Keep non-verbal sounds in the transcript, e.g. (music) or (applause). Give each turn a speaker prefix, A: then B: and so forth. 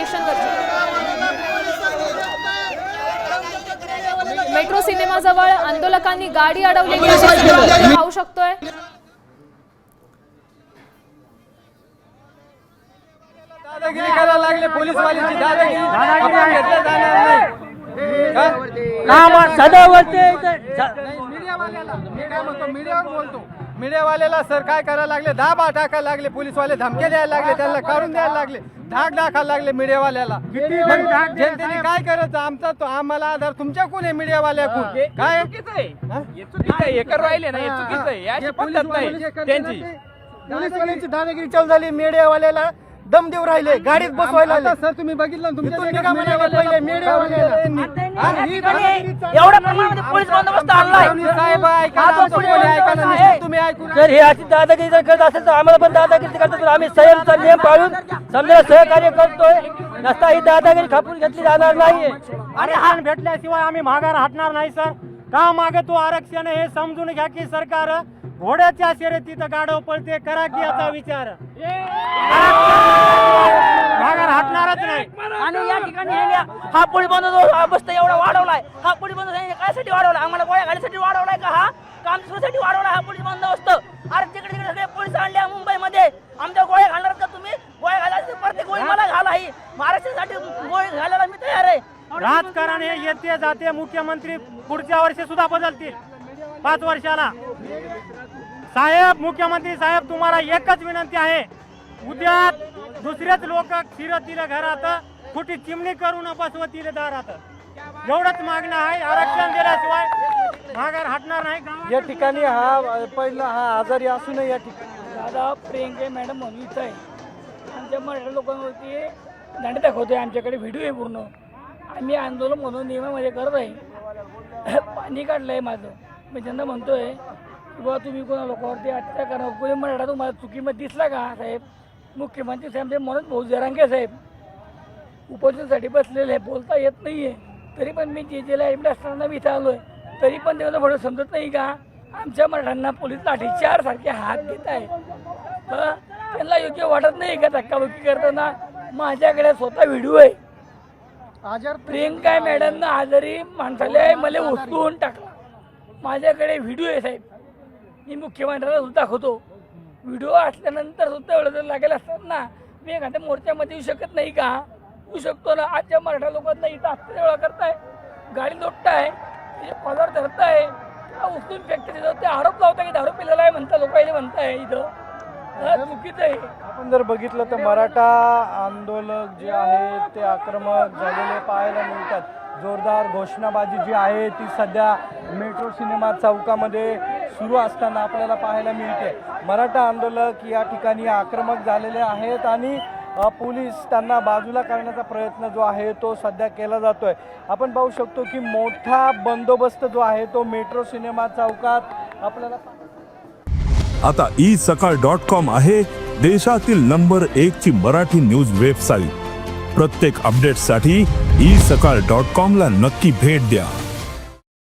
A: स्टेशनवरची metro सिनेमाजवळ आंदोलकांनी गाडी अडवलेली पाहू शकतोय.
B: दादागिरी करायला लागले पोलीसवाल्यांची दादागिरी आपण घेतलं जाणार नाही मीडियावाल्याला सर काय करायला लागले? दाब टाकायला लागले. पोलीसवाले धमके द्यायला लागले त्यांना काढून द्यायला लागले. धाक दाखायला लागले मीडियावाल्याला. जनतेने काय करायचं? आमचा तो आम्हाला आधार तुमच्या कोण आहे मीडियावाल्याकडून काय?
C: राहिले ना त्यांची.
B: दादागिरी चालू झाली. मीडियावाल्याला दम देऊ राहिले गाडीत बसवायला आता सर तुम्ही बघितलं ना तुमच्या निघा म्हणाले पहिले
D: एवढ्या प्रमाणामध्ये पोलीस बंदोबस्त आणलाय.
B: साहेब ऐका ना, आमचं कोणी ऐका ना, नुसतं तुम्ही ऐकून
D: जर हे अशी दादागिरी जर करत असेल तर आम्हाला पण दादागिरी करतो. तर आम्ही संयमचा नियम पाळून समजा सहकार्य करतोय. नसता ही दादागिरी खपून घेतली जाणार नाहीये.
E: आरक्षण भेटल्याशिवाय आम्ही माघार हटणार नाही सर. का मागे तो आरक्षण आहे हे समजून घ्या की सरकार घोड्याच्या शर्यतीत गाडव पळते करा की याचा विचार. माघार हटणारच नाही
D: आणि या ठिकाणी हे हा पोलीस बंदोबस्त हा बसता एवढा वाढवलाय हा पोलीस बंदोबस्त वाढवला. आम्हाला गोळ्या घालण्यासाठी वाढवलाय का हा? काम सुरूसाठी वाढवला हा पोलीस बंदोबस्त? अरे तिकडे तिकडे सगळे पोलीस आणले मुंबईमध्ये. आमच्या गोळ्या घालणार का तुम्ही? गोळ्या घालायचं प्रत्येक गोळी मला घाला ही महाराष्ट्रासाठी गोळी घालायला मी तयार आहे.
E: राजकारण हे येते जाते मुख्यमंत्री पुढच्या वर्षी सुद्धा बदलतील. पाच वर्षाला. साहेब मुख्यमंत्री साहेब तुम्हाला एकच विनंती आहे. उद्या दुसरेच लोक फिरतील घरात. खोटी चिमणी करून बसवतील दारात. एवढंच मागणं आहे. आरक्षण दिल्याशिवाय माघार हटणार नाही. गावात
B: या ठिकाणी हा पहिला हा आजारी असूनही या ठिकाणी.
F: दादा प्रियंका मॅडम म्हणून इथं आहे. आमच्या मराठी लोकांवरती दांडे दाखवतोय. आमच्याकडे व्हिडिओ आहे पूर्ण. आम्ही आंदोलन म्हणून नियमामध्ये करत आहे. (coughs) पाणी काढलं आहे माझं. मी त्यांना म्हणतोय की बाबा तुम्ही कोणा लोकांवरती अत्याचार करा कोणी मराठा तुम्हाला चुकीमध्ये दिसला का साहेब? मुख्यमंत्री साहेब ते मनोज भाऊ जरांगे साहेब उपोषणासाठी बसलेले आहे बोलता येत नाही आहे तरी पण मी जे जेला एवढ्या असताना मी इथं आलो आहे तरी पण त्यांना थोडं समजत नाही का? आमच्या मराठ्यांना पोलीस लाठीचार सारखे हात घेत आहे? त्यांना योग्य वाटत नाही का धक्काबुक्की करताना? माझ्याकडे स्वतः व्हिडिओ आहे.
B: आजार
F: प्रियंका मॅडमनं आजारी माणसाला मला उचलून टाकला. माझ्याकडे व्हिडिओ आहे साहेब. मी मुख्यमंत्र्याला सुद्धा दाखवतो. व्हिडिओ असल्यानंतर सुद्धा एवढं जर लागेल असतात ना मी एखाद्या मोर्चामध्ये येऊ शकत नाही का? होऊ शकतो ना. आजच्या मराठा लोकांना इथं अत्याचार करताय. गाडी लोटताय. कॉलर धरताय. उचलून फॅक्टरी ते आरोप लावता की दारू पिलेला आहे म्हणता लोकांनी म्हणताय इथं. चुकीचं आहे.
B: आपण जर बघितलं तर मराठा आंदोलक जे आहेत ते आक्रमक झालेले पाहायला मिळतात. जोरदार घोषणाबाजी जी आहे ती सध्या मेट्रो सिनेमा चौकामध्ये सुरू असताना आपल्याला पाहायला मिळते. मराठा आंदोलक या ठिकाणी आक्रमक झालेले आहेत आणि पोलीस त्यांना बाजूला करण्याचा प्रयत्न जो आहे तो सध्या केला जातोय. आपण पाहू शकतो की मोठा बंदोबस्त जो आहे तो मेट्रो सिनेमा चौकात आपल्याला
G: आता ई सकाळ डॉट कॉम आहे देशातील नंबर एक ची मराठी न्यूज वेबसाईट. प्रत्येक अपडेटसाठी ई सकाळ डॉट कॉम ला नक्की भेट द्या.